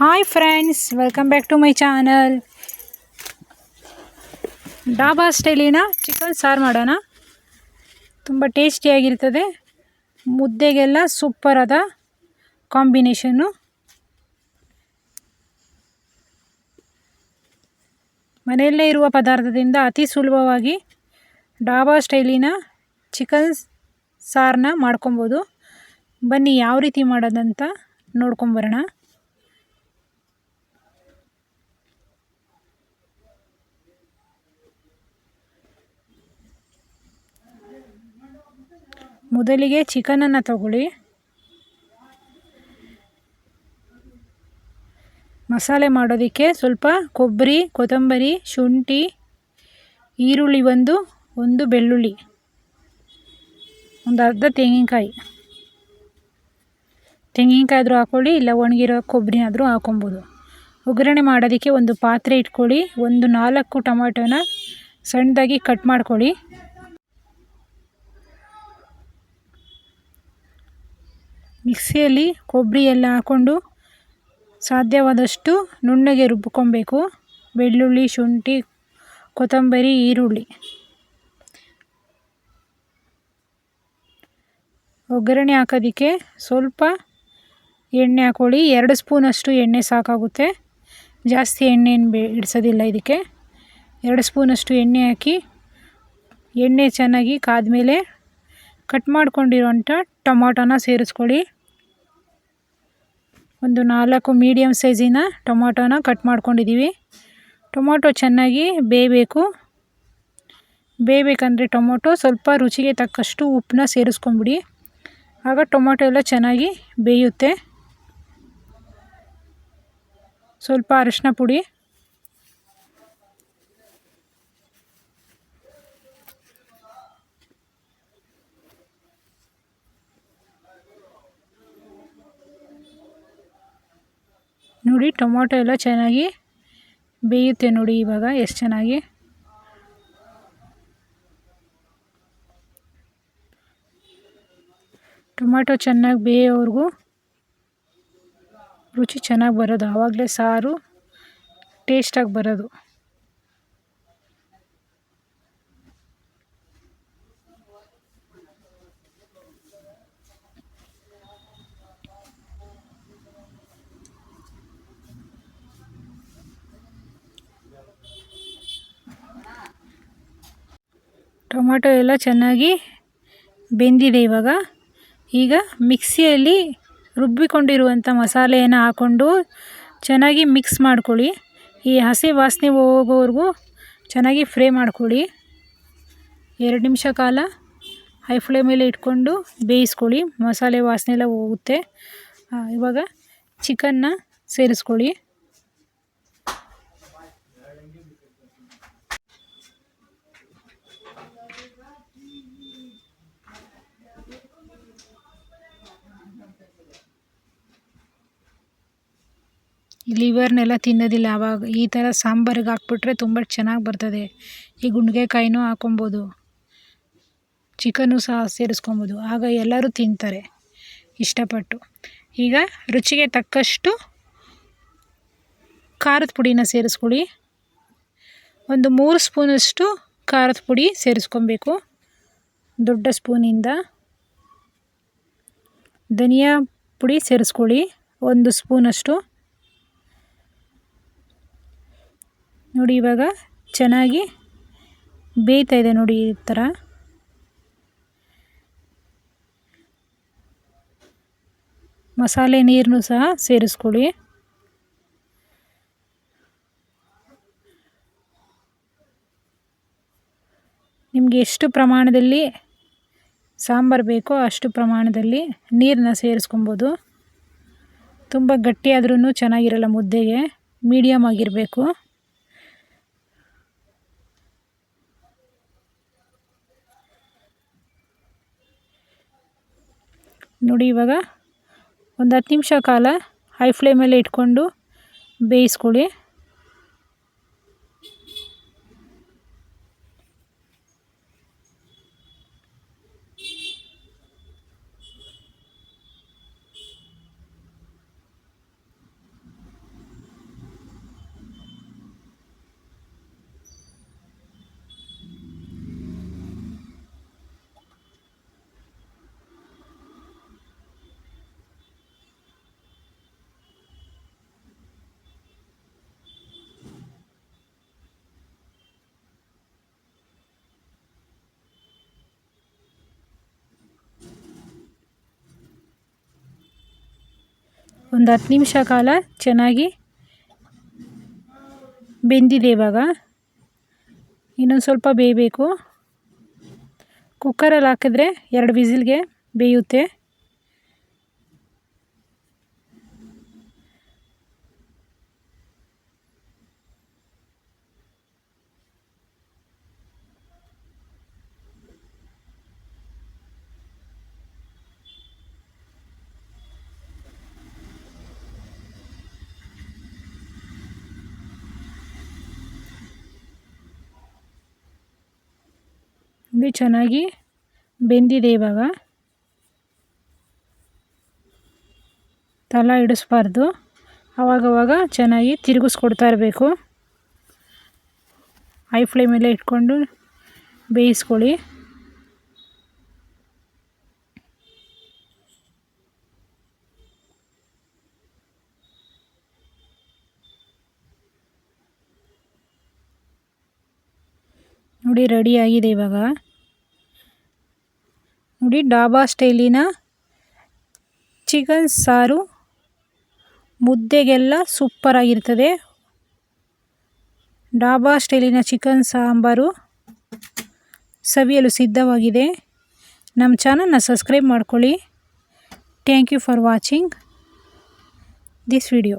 Hi friends welcome back to my channel dhaba ಸ್ಟೈಲಿನ chicken ಸಾರು ಮಾಡೋಣ. ತುಂಬ ಟೇಸ್ಟಿಯಾಗಿರ್ತದೆ ಮುದ್ದೆಗೆಲ್ಲ ಸೂಪರಾದ ಕಾಂಬಿನೇಷನ್ನು ಮನೆಯಲ್ಲೇ ಇರುವ ಪದಾರ್ಥದಿಂದ ಅತಿ ಸುಲಭವಾಗಿ ಡಾಬಾ ಸ್ಟೈಲಿನ ಚಿಕನ್ ಸಾರನ್ನ ಮಾಡ್ಕೊಬೋದು. ಬನ್ನಿ ಯಾವ ರೀತಿ ಮಾಡೋದಂತ ನೋಡ್ಕೊಂಬರೋಣ ಮೊದಲಿಗೆ ಚಿಕನನ್ನು ತಗೊಳ್ಳಿ. ಮಸಾಲೆ ಮಾಡೋದಕ್ಕೆ ಸ್ವಲ್ಪ ಕೊಬ್ಬರಿ, ಕೊತ್ತಂಬರಿ, ಶುಂಠಿ, ಈರುಳ್ಳಿ ಒಂದು ಒಂದು ಬೆಳ್ಳುಳ್ಳಿ, ಒಂದು ಅರ್ಧ ತೆಂಗಿನಕಾಯಿ. ತೆಂಗಿನಕಾಯಿ ಆದರೂ ಹಾಕ್ಕೊಳ್ಳಿ ಇಲ್ಲ ಒಣಗಿರೋ ಕೊಬ್ಬರಿನಾದರೂ ಹಾಕೊಬೋದು ಒಗ್ಗರಣೆ ಮಾಡೋದಕ್ಕೆ ಒಂದು ಪಾತ್ರೆ ಇಟ್ಕೊಳ್ಳಿ, ಒಂದು ನಾಲ್ಕು ಟೊಮಾಟೋನ ಸಣ್ಣದಾಗಿ ಕಟ್ ಮಾಡ್ಕೊಳ್ಳಿ. ಮಿಕ್ಸಿಯಲ್ಲಿ ಕೊಬ್ಬರಿ ಎಲ್ಲ ಹಾಕ್ಕೊಂಡು ಸಾಧ್ಯವಾದಷ್ಟು ನುಣ್ಣಗೆ ರುಬ್ಕೊಬೇಕು. ಬೆಳ್ಳುಳ್ಳಿ, ಶುಂಠಿ, ಕೊತ್ತಂಬರಿ, ಈರುಳ್ಳಿ. ಒಗ್ಗರಣೆ ಹಾಕೋದಕ್ಕೆ ಸ್ವಲ್ಪ ಎಣ್ಣೆ ಹಾಕ್ಕೊಳ್ಳಿ ಎರಡು ಸ್ಪೂನಷ್ಟು ಎಣ್ಣೆ ಸಾಕಾಗುತ್ತೆ. ಜಾಸ್ತಿ ಎಣ್ಣೆ ಬೆ ಬೇ ಇಡಿಸೋದಿಲ್ಲ ಇದಕ್ಕೆ. ಎರಡು ಸ್ಪೂನಷ್ಟು ಎಣ್ಣೆ ಹಾಕಿ ಎಣ್ಣೆ ಚೆನ್ನಾಗಿ ಕಾದ ಮೇಲೆ ಕಟ್ ಮಾಡ್ಕೊಂಡಿರೋಂಥ ಟೊಮೊಟೊನ ಸೇರಿಸ್ಕೊಳ್ಳಿ. ಒಂದು ನಾಲ್ಕು ಮೀಡಿಯಮ್ ಸೈಜಿನ ಟೊಮೊಟೊನ ಕಟ್ ಮಾಡ್ಕೊಂಡಿದ್ದೀವಿ ಟೊಮೊಟೊ ಚೆನ್ನಾಗಿ ಬೇಯಬೇಕು. ಬೇಯಬೇಕಂದ್ರೆ ಟೊಮೊಟೊ ಸ್ವಲ್ಪ ರುಚಿಗೆ ತಕ್ಕಷ್ಟು ಉಪ್ಪನ್ನ ಸೇರಿಸ್ಕೊಂಬಿಡಿ. ಆಗ ಟೊಮೊಟೊ ಎಲ್ಲ ಚೆನ್ನಾಗಿ ಬೇಯುತ್ತೆ. ಸ್ವಲ್ಪ ಅರಿಶಿನ ಪುಡಿ. ನೋಡಿ, ಟೊಮೊಟೊ ಎಲ್ಲ ಚೆನ್ನಾಗಿ ಬೇಯುತ್ತೆ ನೋಡಿ, ಇವಾಗ ಎಷ್ಟು ಚೆನ್ನಾಗಿ. ಟೊಮ್ಯಾಟೊ ಚೆನ್ನಾಗಿ ಬೇಯೋವ್ರಿಗೂ ರುಚಿ ಚೆನ್ನಾಗಿ ಬರೋದು. ಆವಾಗಲೇ ಸಾರು ಟೇಸ್ಟಾಗಿ ಬರೋದು. ಟೊಮಾಟೊ ಎಲ್ಲ ಚೆನ್ನಾಗಿ ಬೆಂದಿದೆ ಇವಾಗ. ಈಗ ಮಿಕ್ಸಿಯಲ್ಲಿ ರುಬ್ಬಿಕೊಂಡಿರುವಂಥ ಮಸಾಲೆಯನ್ನು ಹಾಕ್ಕೊಂಡು ಚೆನ್ನಾಗಿ ಮಿಕ್ಸ್ ಮಾಡ್ಕೊಳ್ಳಿ. ಈ ಹಸಿ ವಾಸನೆ ಹೋಗೋವರೆಗೂ ಚೆನ್ನಾಗಿ ಫ್ರೈ ಮಾಡ್ಕೊಳ್ಳಿ. ಎರಡು ನಿಮಿಷ ಕಾಲ ಹೈ ಫ್ಲೇಮಲ್ಲಿ ಇಟ್ಕೊಂಡು ಬೇಯಿಸ್ಕೊಳ್ಳಿ. ಮಸಾಲೆ ವಾಸನೆ ಎಲ್ಲ ಹೋಗುತ್ತೆ. ಇವಾಗ ಚಿಕನ್ನ ಸೇರಿಸ್ಕೊಳ್ಳಿ. ಲಿವರ್ನೆಲ್ಲ ತಿನ್ನೋದಿಲ್ಲ ಆವಾಗ ಈ ಥರ ಸಾಂಬಾರಿಗೆ ಹಾಕ್ಬಿಟ್ರೆ ತುಂಬ ಚೆನ್ನಾಗಿ ಬರ್ತದೆ. ಈ ಗುಂಡ್ಗೆಕಾಯಿನೂ ಹಾಕೊಬೋದು ಚಿಕನ್ನು ಸಹ ಸೇರಿಸ್ಕೊಬೋದು. ಆಗ ಎಲ್ಲರೂ ತಿಂತಾರೆ, ಇಷ್ಟಪಟ್ಟು. ಈಗ ರುಚಿಗೆ ತಕ್ಕಷ್ಟು ಖಾರದ ಪುಡಿನ ಸೇರಿಸ್ಕೊಳ್ಳಿ. ಒಂದು ಮೂರು ಸ್ಪೂನಷ್ಟು ಖಾರದ ಪುಡಿ ಸೇರಿಸ್ಕೊಬೇಕು. ದೊಡ್ಡ ಸ್ಪೂನಿಂದ ಧನಿಯಾ ಪುಡಿ ಸೇರಿಸ್ಕೊಳ್ಳಿ. ಒಂದು ಸ್ಪೂನಷ್ಟು ನೋಡಿ ಇವಾಗ ಚೆನ್ನಾಗಿ ಬೇಯ್ತಾ ಇದೆ ನೋಡಿ ಈ ಥರ. ಮಸಾಲೆ ನೀರನ್ನು ಸಹ ಸೇರಿಸ್ಕೊಳ್ಳಿ. ನಿಮಗೆ ಎಷ್ಟು ಪ್ರಮಾಣದಲ್ಲಿ ಸಾಂಬಾರು ಬೇಕೋ ಅಷ್ಟು ಪ್ರಮಾಣದಲ್ಲಿ ನೀರನ್ನ ಸೇರಿಸ್ಕೊಬೋದು. ತುಂಬ ಗಟ್ಟಿಯಾದ್ರೂ ಚೆನ್ನಾಗಿರಲ್ಲ ಮುದ್ದೆಗೆ ಮೀಡಿಯಮ್ ಆಗಿರಬೇಕು. ನೋಡಿ ಇವಾಗ ಒಂದು ಹತ್ತು ನಿಮಿಷ ಕಾಲ ಹೈ ಫ್ಲೇಮಲ್ಲಿ ಇಟ್ಕೊಂಡು ಬೇಯಿಸ್ಕೊಳ್ಳಿ. ಒಂದು ಹತ್ತು ನಿಮಿಷ ಕಾಲ ಚೆನ್ನಾಗಿ ಬೆಂದಿದೆ ಇವಾಗ. ಇನ್ನೊಂದು ಸ್ವಲ್ಪ ಬೇಯಬೇಕು. ಕುಕ್ಕರಲ್ಲಿ ಹಾಕಿದ್ರೆ ಎರಡು ವಿಸಿಲ್ಗೆ ಬೇಯುತ್ತೆ. ಇದು ಚೆನ್ನಾಗಿ ಬೆಂದಿದೆ ಇವಾಗ. ತಲ ಇಡಿಸ್ಬಾರ್ದು. ಆವಾಗವಾಗ ಚೆನ್ನಾಗಿ ತಿರುಗಿಸ್ಕೊಡ್ತಾ ಇರಬೇಕು. ಹೈ ಮೇಲೆ ಇಟ್ಕೊಂಡು ಬೇಯಿಸ್ಕೊಳ್ಳಿ. ನೋಡಿ ರೆಡಿ ಆಗಿದೆ ಇವಾಗ. ನೋಡಿ ಡಾಬಾ ಸ್ಟೈಲಿನ ಚಿಕನ್ ಸಾರು. ಮುದ್ದೆಗೆಲ್ಲ ಸೂಪರಾಗಿರ್ತದೆ ಡಾಬಾ ಸ್ಟೈಲಿನ ಚಿಕನ್ ಸಾಂಬಾರು ಸವಿಯಲು ಸಿದ್ಧವಾಗಿದೆ. ನಮ್ಮ ಚಾನಲ್ನ ಸಬ್ಸ್ಕ್ರೈಬ್ ಮಾಡ್ಕೊಳ್ಳಿ. Thank you for watching. This video.